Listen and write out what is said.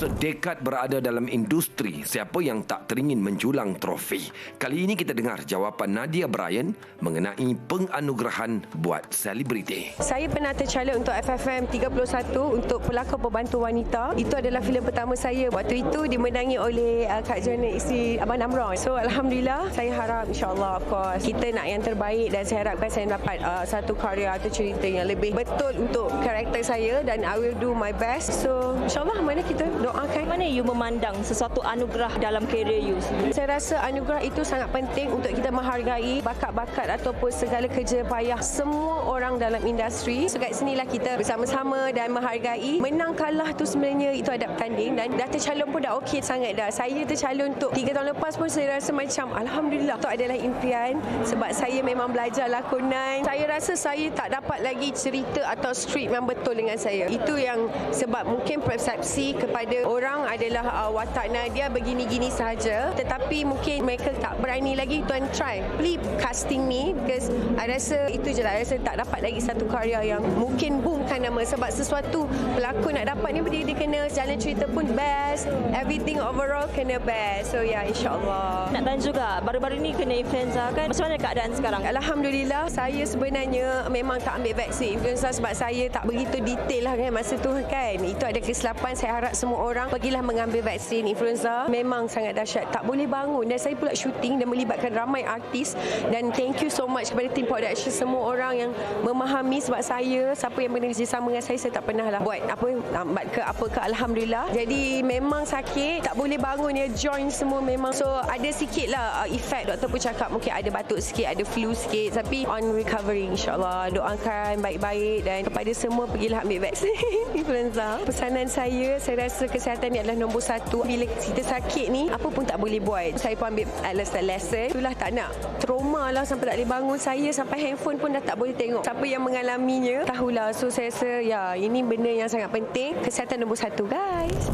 Dekad berada dalam industri, siapa yang tak teringin menjulang trofi? Kali ini kita dengar jawapan Nadia Bryan mengenai penganugerahan buat selebriti. Saya pernah tercalon untuk FFM 31 untuk pelakon pembantu wanita. Itu adalah filem pertama saya. Waktu itu dimenangi oleh uh, Kak Jona isteri Abang Namron. So Alhamdulillah, saya harap insyaAllah of course kita nak yang terbaik dan saya harapkan saya dapat uh, satu karya atau cerita yang lebih betul untuk karakter saya dan I will do my best. So insyaAllah mana kita doakan Mana you memandang sesuatu anugerah dalam kerjaya you sendiri? Saya rasa anugerah itu sangat penting untuk kita menghargai bakat-bakat ataupun segala kerja payah semua orang dalam industri. So kat sinilah kita bersama-sama dan menghargai. Menang kalah tu sebenarnya itu ada bertanding dan dah tercalon pun dah okey sangat dah. Saya tercalon untuk 3 tahun lepas pun saya rasa macam Alhamdulillah. Itu adalah impian sebab saya memang belajar lakonan. Saya rasa saya tak dapat lagi cerita atau skrip yang betul dengan saya. Itu yang sebab mungkin persepsi kepada orang adalah uh, watak Nadia begini-gini sahaja. Tetapi mungkin mereka tak berani lagi tuan try. Please casting me because I rasa itu je lah. I rasa tak dapat lagi satu karya yang mungkin boomkan nama. Sebab sesuatu pelakon nak dapat ni dia, dia kena jalan cerita pun best. Everything overall kena best. So ya yeah, insyaAllah. Nak tanya juga, baru-baru ni kena influenza kan? Macam mana keadaan sekarang? Alhamdulillah saya sebenarnya memang tak ambil vaksin influenza sebab saya tak begitu detail lah kan masa tu kan. Itu ada kesilapan. Saya harap semua orang pergilah mengambil vaksin. Influenza memang sangat dahsyat. Tak boleh bangun. Dan saya pula syuting dan melibatkan ramai artis. Dan thank you so much kepada tim production semua orang yang memahami sebab saya siapa yang bekerja sama dengan saya saya tak pernah lah buat apa lambat ke apa ke Alhamdulillah. Jadi memang sakit. Tak boleh bangun. Ya join semua memang. So ada sikit lah uh, efek doktor pun cakap mungkin ada batuk sikit ada flu sikit. Tapi on recovery insyaAllah. Doakan baik-baik dan kepada semua pergilah ambil vaksin. Influenza. Pesanan saya saya rasa kesihatan ni adalah nombor satu. Bila kita sakit ni apa pun tak boleh buat. Saya pun ambil lesson lesson itulah tak nak. Trauma lah sampai tak boleh bangun. Saya sampai handphone pun dah tak boleh tengok. Siapa yang mengalaminya tahulah. So saya rasa ya ini benda yang sangat penting. Kesihatan nombor satu guys